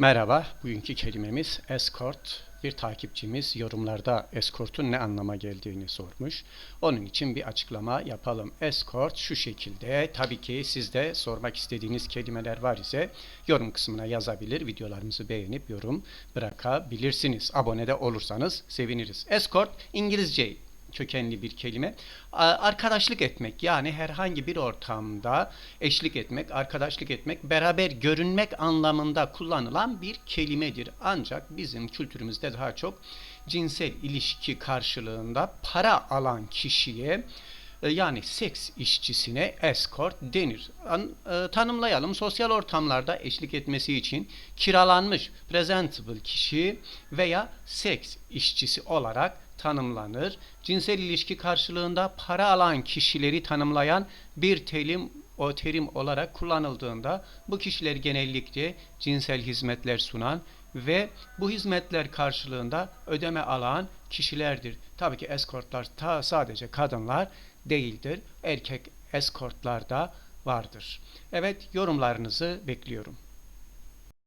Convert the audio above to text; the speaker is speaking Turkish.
Merhaba, bugünkü kelimemiz escort. Bir takipçimiz yorumlarda escort'un ne anlama geldiğini sormuş. Onun için bir açıklama yapalım. Escort şu şekilde. Tabii ki sizde sormak istediğiniz kelimeler var ise yorum kısmına yazabilir. Videolarımızı beğenip yorum bırakabilirsiniz. Abone de olursanız seviniriz. Escort İngilizce kökenli bir kelime. Arkadaşlık etmek yani herhangi bir ortamda eşlik etmek, arkadaşlık etmek, beraber görünmek anlamında kullanılan bir kelimedir. Ancak bizim kültürümüzde daha çok cinsel ilişki karşılığında para alan kişiye yani seks işçisine escort denir. An- e, tanımlayalım. Sosyal ortamlarda eşlik etmesi için kiralanmış presentable kişi veya seks işçisi olarak tanımlanır. Cinsel ilişki karşılığında para alan kişileri tanımlayan bir terim o terim olarak kullanıldığında bu kişiler genellikle cinsel hizmetler sunan ve bu hizmetler karşılığında ödeme alan kişilerdir. Tabii ki eskortlar ta sadece kadınlar değildir. Erkek eskortlar da vardır. Evet yorumlarınızı bekliyorum.